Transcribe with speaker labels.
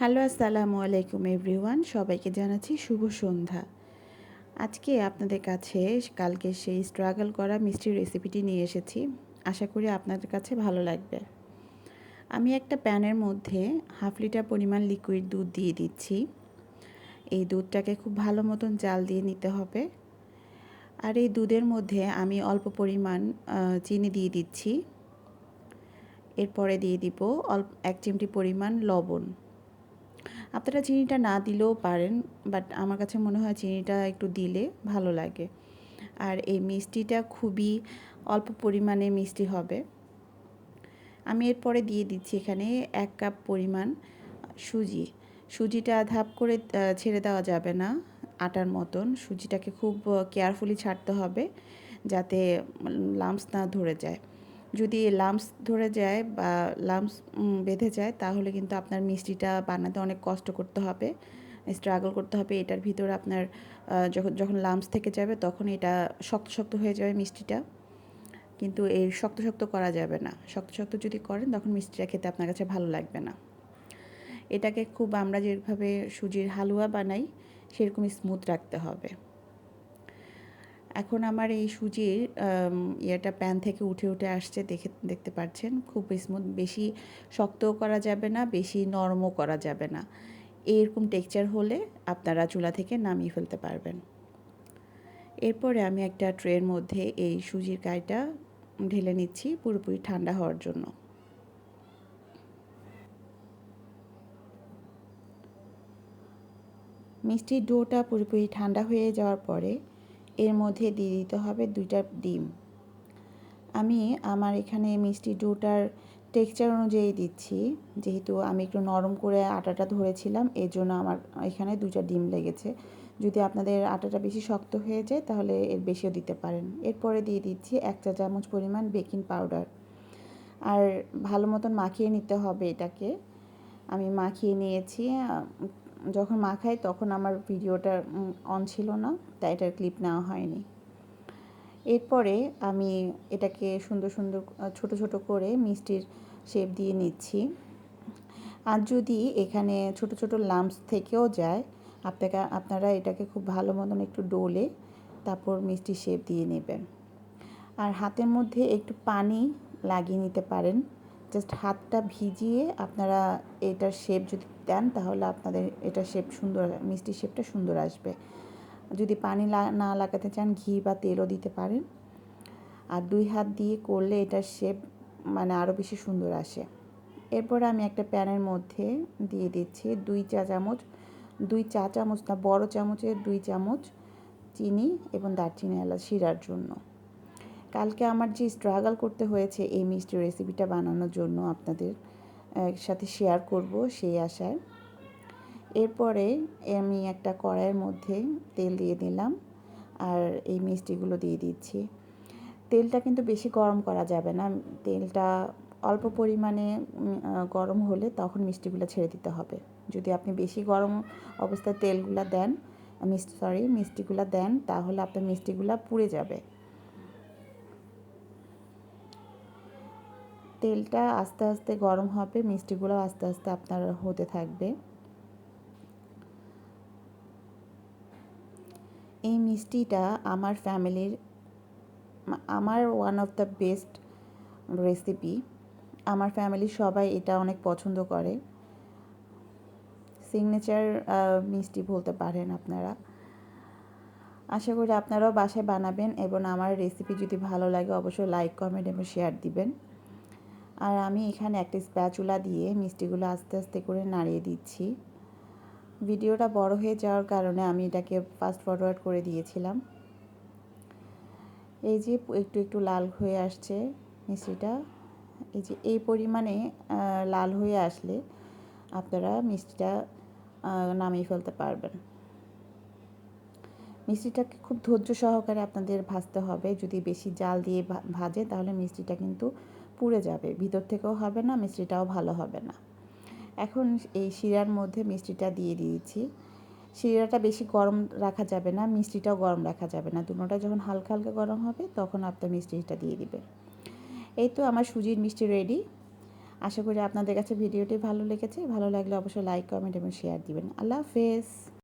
Speaker 1: Hello, আসসালামু আলাইকুম everyone. সবাইকে জানাচ্ছি শুভ সন্ধ্যা। আজকে আপনাদের কাছে কালকে সেই স্ট্রাগল করা মিষ্টির রেসিপিটি নিয়ে এসেছি। আশা করি আপনাদের কাছে ভালো লাগবে। আমি একটা প্যানের মধ্যে হাফ লিটার পরিমাণ লিকুইড দুধ দিয়ে দিচ্ছি। এই দুধটাকে খুব ভালো মতন জাল দিয়ে নিতে হবে। আর এই দুধের মধ্যে আমি অল্প পরিমাণ চিনি দিয়ে দিচ্ছি। এরপরে দিয়ে দিব অল্প এক চিমটি পরিমাণ লবণ। আপনারা চিনিটা না দিলেও পারেন বাট আমার কাছে মনে হয় চিনিটা একটু দিলে ভালো লাগে। আর এই মিষ্টিটা খুবই অল্প পরিমাণে মিষ্টি হবে। আমি এরপরে দিয়ে দিচ্ছি এখানে এক কাপ পরিমাণ সুজি। সুজিটা ধাপ করে ছেড়ে দেওয়া যাবে না আটার মতন। সুজিটাকে খুব কেয়ারফুলি ছাড়তে হবে যাতে লামস না ধরে যায়। যদি লামস ধরে যায় বা লামস বেঁধে যায়, তাহলে কিন্তু আপনার মিষ্টিটা বানাতে অনেক কষ্ট করতে হবে স্ট্রাগল করতে হবে। এটার ভিতরে আপনার যখন যখন লামস থেকে যাবে, তখন এটা শক্ত শক্ত হয়ে যাবে মিষ্টিটা। কিন্তু এই শক্ত শক্ত করা যাবে না। শক্ত শক্ত যদি করেন, তখন মিষ্টিটা খেতে আপনার কাছে ভালো লাগবে না। এটাকে খুব আমরা যেভাবে সুজির হালুয়া বানাই সেরকম স্মুথ রাখতে হবে। এখন আমার এই সুজির ইয়েটা প্যান থেকে উঠে উঠে আসছে দেখে, দেখতে পাচ্ছেন খুব স্মুথ, বেশি শক্তও করা যাবে না, বেশি নরমও করা যাবে না। এরকম টেক্সচার হলে আপনারা চুলা থেকে নামিয়ে ফেলতে পারবেন। এরপরে আমি একটা ট্রের মধ্যে এই সুজির কাইটা ঢেলে নিচ্ছি পুরোপুরি ঠান্ডা হওয়ার জন্য। মিষ্টির ডোটা পুরোপুরি ঠান্ডা হয়ে যাওয়ার পরে এর মধ্যে দিয়ে দিতে হবে দুইটা ডিম। আমি আমার এখানে মিষ্টি ডোটার টেক্সচার অনুযায়ী দিচ্ছি। যেহেতু আমি একটু নরম করে আটাটা ধরেছিলাম এই জন্য আমার এখানে দুটা ডিম লেগেছে। যদি আপনাদের আটাটা বেশি শক্ত হয়ে যায়, তাহলে এর বেশিও দিতে পারেন। এরপরে দিয়ে দিচ্ছি এক চা চামচ পরিমাণ বেকিং পাউডার আর ভালো মতন মাখিয়ে নিতে হবে এটাকে। আমি মাখিয়ে নিয়েছি যখন মাখাই তখন আমার ভিডিওটা অন ছিল না, তাই এটার ক্লিপ নেওয়া হয়নি। এরপরে আমি এটাকে সুন্দর সুন্দর ছোট ছোট করে মিষ্টির শেপ দিয়ে নিচ্ছি। আর যদি এখানে ছোট ছোট লাম্পস থেকেও যায়, আপনাকে, আপনারা এটাকে খুব ভালো মতন একটু ডোলে, তারপর মিষ্টি শেপ দিয়ে নেবেন। আর হাতের মধ্যে একটু পানি লাগিয়ে নিতে পারেন। জাস্ট হাতটা ভিজিয়ে আপনারা এটার শেপ যদি দেন, তাহলে আপনাদের এটা শেপ সুন্দর মিষ্টি শেপটা সুন্দর আসবে। যদি পানি না লাগাতে চান, ঘি বা তেলও দিতে পারেন। আর দুই হাত দিয়ে করলে এটার শেপ মানে আরও বেশি সুন্দর আসে। এরপরে আমি একটা প্যানের মধ্যে দিয়ে দিচ্ছি দুই চা চামচ, দুই চা চামচ না, বড় চামচের দুই চামচ চিনি এবং দারচিনি এলাচ শিরার জন্য। কালকে আমার যে স্ট্রাগল করতে হয়েছে এই মিষ্টি রেসিপিটা বানানোর জন্য আপনাদের সাথে শেয়ার করব সেই আশায়। এরপরে আমি একটা কড়াইয়ের মধ্যে তেল দিয়ে দিলাম আর এই মিষ্টিগুলো দিয়ে দিচ্ছি। তেলটা কিন্তু বেশি গরম করা যাবে না। তেলটা অল্প পরিমাণে গরম হলে তখন মিষ্টিগুলো ছেড়ে দিতে হবে। যদি আপনি বেশি গরম অবস্থায় তেলগুলো দেন মিষ্টি সরি মিষ্টিগুলো দেন, তাহলে আপনার মিষ্টিগুলো পুড়ে যাবে। তেলটা আস্তে আস্তে গরম হবে, মিষ্টিগুলো আস্তে আস্তে আপনার হতে থাকবে। এই মিষ্টিটা আমার ফ্যামিলির, আমার one of the best recipe আমার ফ্যামিলির সবাই এটা অনেক পছন্দ করে। সিগনেচার মিষ্টি বলতে পারেন আপনারা। আশা করি আপনারাও বাসায় বানাবেন এবং আমার রেসিপি যদি ভালো লাগে অবশ্যই লাইক কমেন্ট এবং শেয়ার দিবেন। আর আমি এখানে একটা স্প্যাচুলা দিয়ে মিষ্টিগুলো আস্তে আস্তে করে নাড়িয়ে দিচ্ছি। ভিডিওটা বড় হয়ে যাওয়ার কারণে আমি এটাকে ফাস্ট ফরওয়ার্ড করে দিয়েছিলাম। এই যে একটু একটু লাল হয়ে আসছে মিষ্টিটা। এই যে এই পরিমাণে লাল হয়ে আসলে আপনারা মিষ্টিটা নামিয়ে ফেলতে পারবেন। মিষ্টিটাকে খুব ধৈর্য সহকারে আপনাদের ভাজতে হবে। যদি বেশি জাল দিয়ে ভাজে তাহলে মিষ্টিটা কিন্তু পুড়ে যাবে, ভিতর থেকেও হবে না, মিষ্টিটাও ভালো হবে না। এখন এই শিরার মধ্যে মিষ্টিটা দিয়ে দিয়েছি। শিরাটা বেশি গরম রাখা যাবে না, মিষ্টিটাও গরম রাখা যাবে না। দুটোটা যখন হালকা হালকা গরম হবে, তখন আপনার মিষ্টিটা দিয়ে দিবেন। এই তো আমার সুজির মিষ্টি রেডি আশা করি আপনাদের কাছে ভিডিওটি ভালো লেগেছে। ভালো লাগলে অবশ্যই লাইক কমেন্ট এবং শেয়ার দিবেন। আল্লাহ হাফেজ।